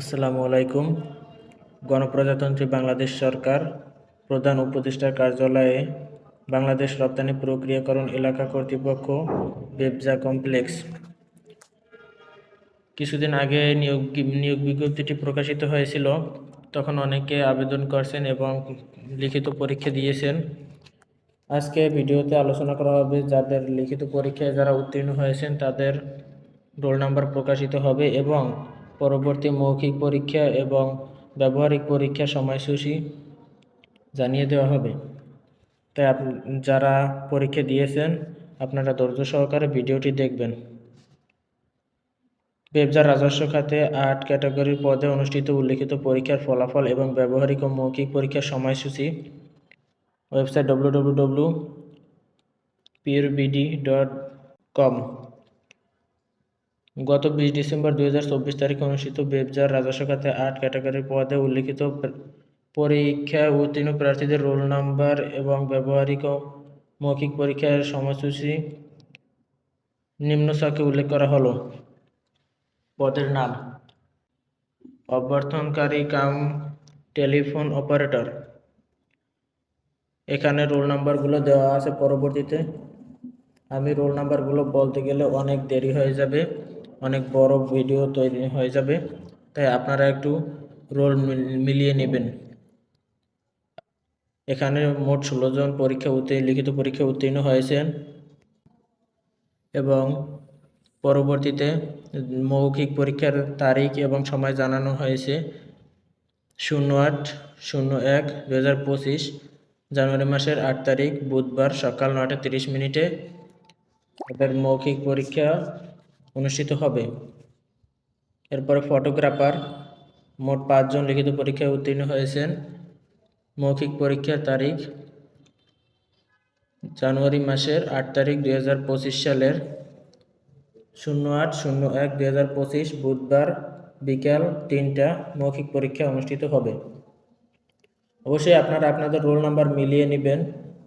আসসালামু আলাইকুম। গণপ্রজাতন্ত্রী বাংলাদেশ সরকার প্রধান উপদেষ্টার কার্যালয়ে বাংলাদেশ রপ্তানি প্রক্রিয়াকরণ এলাকা কর্তৃপক্ষ বেবজা কমপ্লেক্স। কিছুদিন আগে নিয়োগ নিয়োগ বিজ্ঞপ্তিটি প্রকাশিত হয়েছিল। তখন অনেকে আবেদন করছেন এবং লিখিত পরীক্ষা দিয়েছেন। আজকে ভিডিওতে আলোচনা করা হবে যাদের লিখিত পরীক্ষায় যারা উত্তীর্ণ হয়েছেন তাদের রোল নাম্বার প্রকাশিত হবে এবং পরবর্তী মৌখিক পরীক্ষা এবং ব্যবহারিক পরীক্ষার সময়সূচি জানিয়ে দেওয়া হবে। তাই আপ, যারা পরীক্ষা দিয়েছেন, আপনারা ধৈর্য সহকারে ভিডিওটি দেখবেন। বেবজার রাজস্ব খাতে আট ক্যাটাগরির পদে অনুষ্ঠিত উল্লিখিত পরীক্ষার ফলাফল এবং ব্যবহারিক ও মৌখিক পরীক্ষার সময়সূচি। ওয়েবসাইট ডব্লু ডব্লু ডব্লু পিউরবিডি ডট কম গত বিশ ডিসেম্বর দুই হাজার চব্বিশ তারিখে অনুষ্ঠিত বেবজার রাজস্ব খাতে আট ক্যাটাগরি পদে উল্লিখিত প্র- পরীক্ষায় উত্তীর্ণ প্রার্থীদের রোল নাম্বার এবং ব্যবহারিক মৌখিক পরীক্ষার সময়সূচি নিম্ন সাকে উল্লেখ করা হলো। পদের নাম, অভ্যর্থনকারী কাম টেলিফোন অপারেটর। এখানে রোল নাম্বারগুলো দেওয়া আছে পরবর্তীতে। আমি রোল নাম্বারগুলো বলতে গেলে অনেক দেরি হয়ে যাবে। অনেক বড় ভিডিও তৈরি হয়ে যাবে। তাই আপনারা একটু রোল মিলিয়ে নেবেন। এখানে মোট ষোলো জন পরীক্ষা উত্তীর্ণ, লিখিত পরীক্ষা উত্তীর্ণ হয়েছেন। এবং পরবর্তীতে মৌখিক পরীক্ষার তারিখ এবং সময় জানানো হয়েছে শূন্য আট, শূন্য এক দু হাজার পঁচিশ, জানুয়ারি মাসের আট তারিখ, বুধবার সকাল নটা তিরিশ মিনিটে। এদের মৌখিক পরীক্ষা অনুষ্ঠিত হবে। এরপরে ফটোগ্রাফার মোট পাঁচজন লিখিত পরীক্ষায় উত্তীর্ণ হয়েছেন। মৌখিক পরীক্ষার তারিখ জানুয়ারি মাসের আট তারিখ দুই হাজার পঁচিশ সালের শূন্য আট শূন্য এক দুই বুধবার বিকাল তিনটা মৌখিক পরীক্ষা অনুষ্ঠিত হবে। অবশ্যই আপনারা আপনাদের রোল নাম্বার মিলিয়ে নেবেন,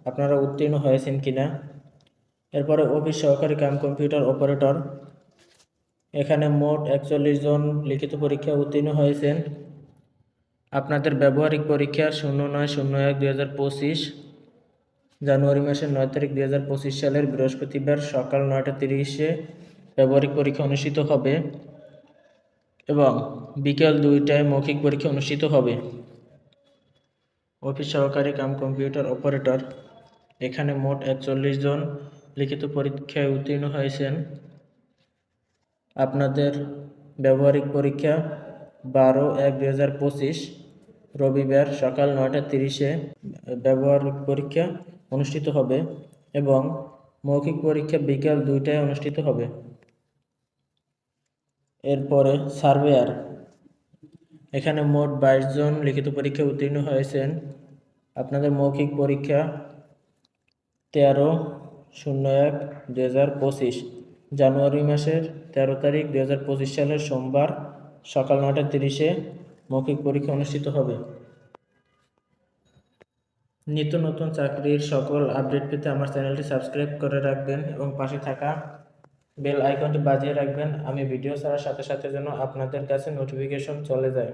আপনারা উত্তীর্ণ হয়েছেন কিনা। এরপরে অফিস সহকারী কাম কম্পিউটার অপারেটর এখানে মোট একচল্লিশ জন লিখিত পরীক্ষা উত্তীর্ণ হয়েছেন। আপনাদের ব্যবহারিক পরীক্ষা শূন্য নয় শূন্য এক দুই হাজার পঁচিশ, জানুয়ারি মাসের নয় তারিখ দুই হাজার পঁচিশ সালের বৃহস্পতিবার সকাল নয়টা তিরিশে ব্যবহারিক পরীক্ষা অনুষ্ঠিত হবে এবং বিকেল দুইটায় মৌখিক পরীক্ষা অনুষ্ঠিত হবে। অফিস সহকারী কাম কম্পিউটার অপারেটর, এখানে মোট একচল্লিশ জন লিখিত পরীক্ষায় উত্তীর্ণ হয়েছেন। আপনাদের ব্যবহারিক পরীক্ষা বারো এক দুই হাজার পঁচিশ রবিবার সকাল নয়টা তিরিশে ব্যবহারিক পরীক্ষা অনুষ্ঠিত হবে এবং মৌখিক পরীক্ষা বিকাল দুইটায় অনুষ্ঠিত হবে। এরপরে সার্ভেয়ার এখানে মোট বাইশ জন লিখিত পরীক্ষা উত্তীর্ণ হয়েছেন। আপনাদের মৌখিক পরীক্ষা তেরো শূন্য এক দু হাজার পঁচিশ। জানুয়ারি মাসের তেরো তারিখ দুই হাজার পঁচিশ সালের সোমবার সকাল নটা তিরিশে মৌখিক পরীক্ষা অনুষ্ঠিত হবে। নিত্য নতুন চাকরির সকল আপডেট পেতে আমার চ্যানেলটি সাবস্ক্রাইব করে রাখবেন এবং পাশে থাকা বেল আইকনটি বাজিয়ে রাখবেন। আমি ভিডিও ছাড়ার সাথে সাথে যেন আপনাদের কাছে নোটিফিকেশন চলে যায়।